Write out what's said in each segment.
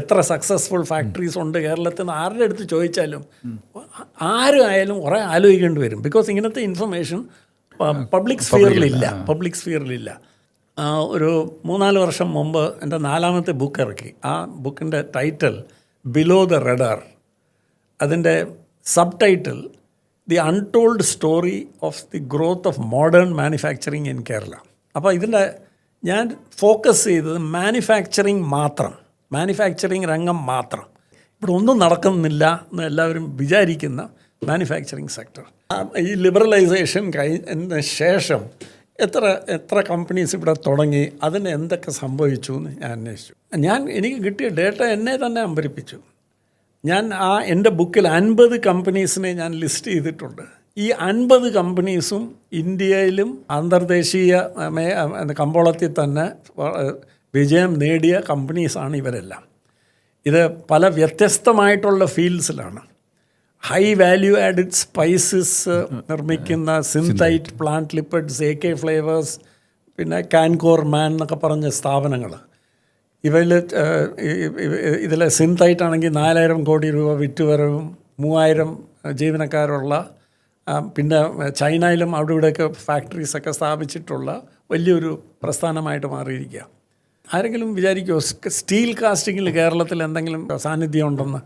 എത്ര successful factories ഉണ്ട് കേരളത്തിൽ നിന്ന് ആരുടെ അടുത്ത് ചോദിച്ചാലും ആരും ആയാലും കുറേ ആലോചിക്കേണ്ടി വരും. ബിക്കോസ് ഇങ്ങനത്തെ ഇൻഫർമേഷൻ പബ്ലിക് സ്ഫിയറിലില്ല പബ്ലിക് സ്ഫിയറിലില്ല ഒരു മൂന്നാൽ വർഷം മുമ്പ് എന്റെ നാലാമത്തെ ബുക്ക് ഇറക്കി. ആ ബുക്കിന്റെ ടൈറ്റിൽ ബിലോ ദ റെഡാർ അതിന്റെ subtitle the untold story of the growth of modern manufacturing in Kerala അപ്പോൾ ഇതിന്റെ ഞാൻ ഫോക്കസ് ചെയ്തത് മാനുഫാക്ചറിങ് മാത്രം. മാനുഫാക്ചറിങ് രംഗം മാത്രം. ഇവിടെ ഒന്നും നടക്കുന്നില്ല എന്ന് എല്ലാവരും വിചാരിക്കുന്ന മാനുഫാക്ചറിങ് സെക്ടർ ഈ ലിബറലൈസേഷൻ കഴിഞ്ഞ ശേഷം എത്ര എത്ര കമ്പനീസ് ഇവിടെ തുടങ്ങി അതിന് എന്തൊക്കെ സംഭവിച്ചു എന്ന് ഞാൻ അന്വേഷിച്ചു. ഞാൻ എനിക്ക് കിട്ടിയ ഡേറ്റ എന്നെ തന്നെ അമ്പരിപ്പിച്ചു. ഞാൻ ആ എന്റെ ബുക്കിൽ അൻപത് കമ്പനീസിനെ ഞാൻ ലിസ്റ്റ് ചെയ്തിട്ടുണ്ട്. ഈ അൻപത് കമ്പനീസും ഇന്ത്യയിലും അന്തർദേശീയ കമ്പോളത്തിൽ തന്നെ വിജയം നേടിയ കമ്പനീസാണ് ഇവരെല്ലാം. ഇത് പല വ്യത്യസ്തമായിട്ടുള്ള ഫീൽഡ്സിലാണ് ഹൈ വാല്യൂ ആഡഡ് സ്പൈസസ് നിർമ്മിക്കുന്ന Synthite plant lipids A K flavours പിന്നെ കാൻകോർ മാൻ എന്നൊക്കെ പറഞ്ഞ സ്ഥാപനങ്ങൾ. ഇവയിൽ ഇതിലെ സിന്തൈറ്റ് ആണെങ്കിൽ നാലായിരം കോടി രൂപ വിറ്റുവരവും മൂവായിരം ജീവനക്കാരുള്ള പിന്നെ ചൈനയിലും അവിടെ ഇവിടെയൊക്കെ ഫാക്ടറീസൊക്കെ സ്ഥാപിച്ചിട്ടുള്ള വലിയൊരു പ്രസ്ഥാനമായിട്ട് മാറിയിരിക്കുക ആരെങ്കിലും വിചാരിക്കുമോ സ്റ്റീൽ കാസ്റ്റിങ്ങിൽ കേരളത്തിൽ എന്തെങ്കിലും സാന്നിധ്യം ഉണ്ടെന്ന്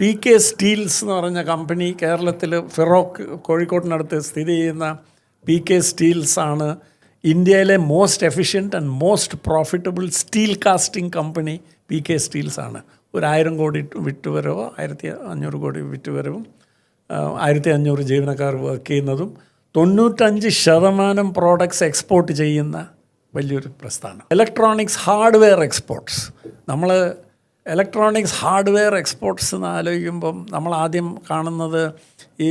പി കെ സ്റ്റീൽസ് എന്ന് പറഞ്ഞ കമ്പനി കേരളത്തിൽ ഫിറോക്ക് കോഴിക്കോട്ടിനടുത്ത് സ്ഥിതി ചെയ്യുന്ന പി കെ സ്റ്റീൽസ് ആണ് ഇന്ത്യയിലെ most efficient and most profitable steel casting company P K steels ആണ്. ഒരു ആയിരം കോടി വിറ്റുവരവോ ആയിരത്തി അഞ്ഞൂറ് കോടി വിറ്റുവരവും ആയിരത്തി അഞ്ഞൂറ് ജീവനക്കാർ വർക്ക് ചെയ്യുന്നതും തൊണ്ണൂറ്റഞ്ച് ശതമാനം പ്രോഡക്ട്സ് എക്സ്പോർട്ട് ചെയ്യുന്ന വലിയൊരു പ്രസ്ഥാനം. ഇലക്ട്രോണിക്സ് ഹാർഡ്വെയർ എക്സ്പോർട്ട്സ് നമ്മൾ ഇലക്ട്രോണിക്സ് ഹാർഡ്വെയർ എക്സ്പോർട്സ് എന്ന് ആലോചിക്കുമ്പം നമ്മൾ ആദ്യം കാണുന്നത് ഈ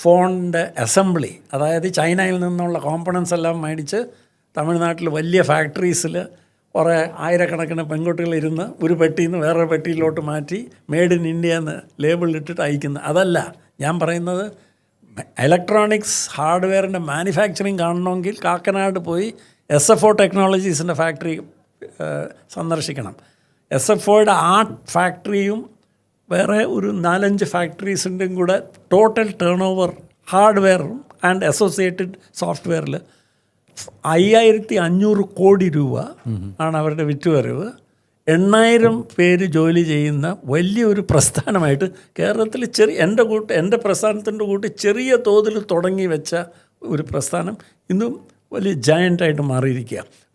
ഫോണിന്റെ അസംബ്ലി അതായത് ചൈനയിൽ നിന്നുള്ള കോമ്പണൻസ് എല്ലാം മേടിച്ച് തമിഴ്നാട്ടിൽ വലിയ ഫാക്ടറീസിൽ കുറേ ആയിരക്കണക്കിന് പെൺകുട്ടികൾ ഇരുന്ന് ഒരു പെട്ടിയിൽ നിന്ന് വേറൊരു പെട്ടിയിലോട്ട് മാറ്റി മെയ്ഡ് ഇൻ ഇന്ത്യ എന്ന് ലേബിൾ ഇട്ടിട്ട് അയക്കുന്നത്. അതല്ല ഞാൻ പറയുന്നത് ഇലക്ട്രോണിക്സ് ഹാർഡ്വെയറിന്റെ മാനുഫാക്ചറിങ് കാണണമെങ്കിൽ കാക്കനാട് പോയി എസ് എഫ് ഒ ടെക്നോളജീസിന്റെ ഫാക്ടറി സന്ദർശിക്കണം. എസ് എഫ് ഒയുടെ ആ ഫാക്ടറിയും വേറെ ഒരു നാലഞ്ച് ഫാക്ടറീസിന്റെയും കൂടെ ടോട്ടൽ ടേൺ ഓവർ ഹാർഡ്വെയറും ആൻഡ് അസോസിയേറ്റഡ് സോഫ്റ്റ്വെയറിൽ അയ്യായിരത്തി അഞ്ഞൂറ് കോടി രൂപ ആണ് അവരുടെ വിറ്റുവരവ്. എണ്ണായിരം പേര് ജോലി ചെയ്യുന്ന വലിയൊരു പ്രസ്ഥാനമായിട്ട് കേരളത്തിൽ ചെറിയ എന്റെ കൂട്ട് എന്റെ പ്രസ്ഥാനത്തിന്റെ കൂട്ട് ചെറിയ തോതിൽ തുടങ്ങി വെച്ച ഒരു പ്രസ്ഥാനം ഇന്നും വലിയ ജയന്റായിട്ട് മാറിയിരിക്കുക